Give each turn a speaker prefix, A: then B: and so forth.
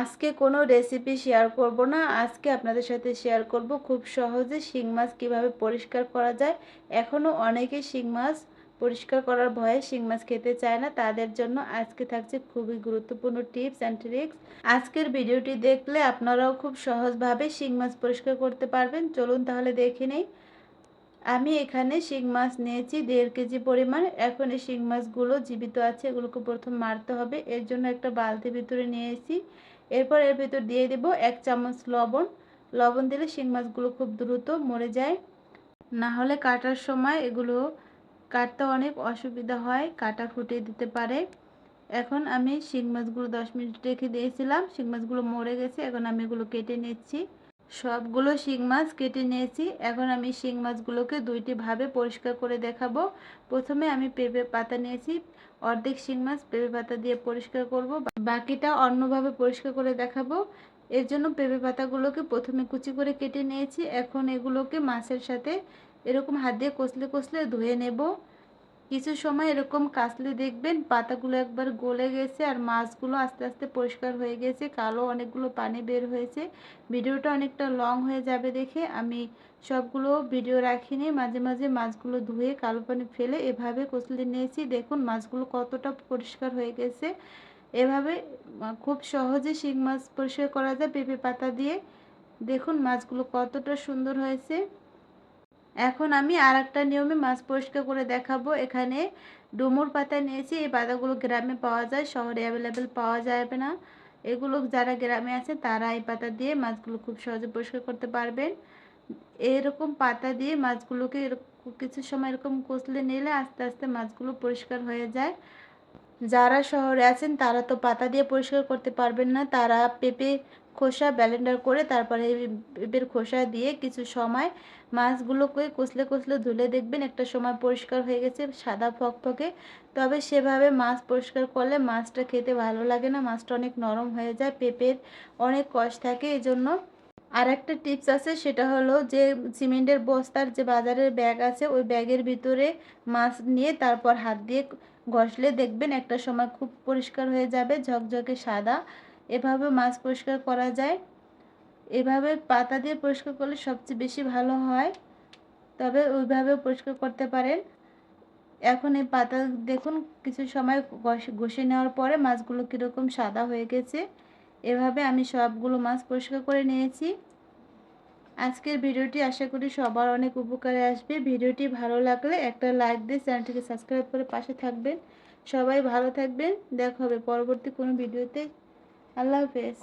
A: আজকে কোনো recipe share করব না। আজকে আপনাদের সাথে শেয়ার করব খুব সহজে শিং মাছ কীভাবে পরিষ্কার করা যায়। এখনও অনেকে শিং মাছ পরিষ্কার করার ভয়ে শিং মাছ খেতে চায় না। তাদের জন্য আজকে থাকছে খুবই গুরুত্বপূর্ণ টিপস অ্যান্ড ট্রিক্স আজকের ভিডিওটি দেখলে আপনারাও খুব সহজভাবে শিং মাছ পরিষ্কার করতে পারবেন। চলুন তাহলে দেখে নেই। আমি এখানে শিং মাছ নিয়েছি দেড় কেজি পরিমাণ। এখন এই শিং মাছগুলো জীবিত আছে, এগুলোকে প্রথম মারতে হবে। এর জন্য একটা বালতি ভিতরে নিয়েছি। এরপর এর ভিতর দিয়ে দেব এক চামচ লবণ। লবণ দিলে শিং মাছগুলো খুব দ্রুত মরে যায়। না হলে কাটার সময় এগুলো কাটতে অনেক অসুবিধা হয়, কাটা ফুটিয়ে দিতে পারে। এখন আমি শিং মাছগুলো দশ মিনিট রেখে দিয়েছিলাম। শিং মাছগুলো মরে গেছে, এখন আমি এগুলো কেটে নিচ্ছি। সবগুলো শিং মাছ কেটে নিয়েছি। এখন আমি শিং মাছগুলোকে দুইটি ভাবে পরিষ্কার করে দেখাবো। প্রথমে আমি পেঁপে পাতা নিয়েছি। অর্ধেক শিং মাছ পেঁপে পাতা দিয়ে পরিষ্কার করব। বাকিটা অন্যভাবে পরিষ্কার করে দেখাবো। এর জন্য পেঁপে পাতাগুলোকে প্রথমে কুচি করে কেটে নিয়েছি। এখন এগুলোকে মাছের সাথে এরকম হাত দিয়ে কষলে কষলে ধুয়ে নেব। কিছু সময় এরকম কাচলে দেখবেন, পাতাগুলো একবার গলে গেছে আর মাছগুলো আস্তে আস্তে পরিষ্কার হয়ে গেছে, কালো অনেকগুলো পানি বের হয়েছে। ভিডিওটা অনেকটা লং হয়ে যাবে দেখে আমি সবগুলো ভিডিও রাখিনি, মাঝে মাঝে মাছগুলো ধুয়ে কালো পানি ফেলে এভাবে কচলে নিয়েছি। দেখুন মাছগুলো কতটা পরিষ্কার হয়ে গেছে। এভাবে খুব সহজে শিং মাছ পরিষ্কার করা যায় পেঁপে পাতা দিয়ে। দেখুন মাছগুলো কতটা সুন্দর হয়েছে। এখন আমি আর একটা নিয়মে মাছ পরিষ্কার করে দেখাবো। এখানে ডুমুর পাতা নিয়েছি, এই পাতাগুলো গ্রামে পাওয়া যায়, শহরে অ্যাভেলেবেল পাওয়া যাবে না। এগুলো যারা গ্রামে আছে, তারা এই পাতা দিয়ে মাছগুলো খুব সহজে পরিষ্কার করতে পারবেন। এরকম পাতা দিয়ে মাছগুলোকে কিছু সময় এরকম কষলে নিলে আস্তে আস্তে মাছগুলো পরিষ্কার হয়ে যায়। যারা শহরে আছেন, তারা তো পাতা দিয়ে পরিষ্কার করতে পারবেন না। তারা পেঁপে খোসা ব্যালেন্ডার করে তারপরে পেঁপের খোসা দিয়ে কিছু সময় মাছগুলোকে কষলে কষলে ধুলে দেখবেন একটা সময় পরিষ্কার হয়ে গেছে, সাদা ফকফকে। তবে সেভাবে মাছ পরিষ্কার করলে মাছটা খেতে ভালো লাগে না, মাছটা অনেক নরম হয়ে যায়, পেঁপের অনেক কষ থাকে। এই জন্য আর একটা টিপস আছে, সেটা হলো যে সিমেন্টের বস্তার যে বাজারের ব্যাগ আছে, ওই ব্যাগের ভিতরে মাছ নিয়ে তারপর হাত দিয়ে ঘষলে দেখবেন একটা সময় খুব পরিষ্কার হয়ে যাবে, ঝকঝকে সাদা। এভাবে মাছ পরিষ্কার করা যায়। এভাবে পাতা দিয়ে পরিষ্কার করলে সবচেয়ে বেশি ভালো হয়। তবে ওইভাবেও পরিষ্কার করতে পারেন। এখন এই পাতা দেখুন, কিছু সময় ঘষে নেওয়ার পরে মাছগুলো কীরকম সাদা হয়ে গেছে। এভাবে আমি সবগুলো মাছ পরিষ্কার করে নিয়েছি। আজকের ভিডিওটি আশা করি সবার অনেক উপকারে আসবে। ভিডিওটি ভালো লাগলে একটা লাইক দিয়ে চ্যানেলটিকে সাবস্ক্রাইব করে পাশে থাকবেন। সবাই ভালো থাকবেন। দেখা হবে পরবর্তী কোনো ভিডিওতে। আল্লাহ হাফেজ।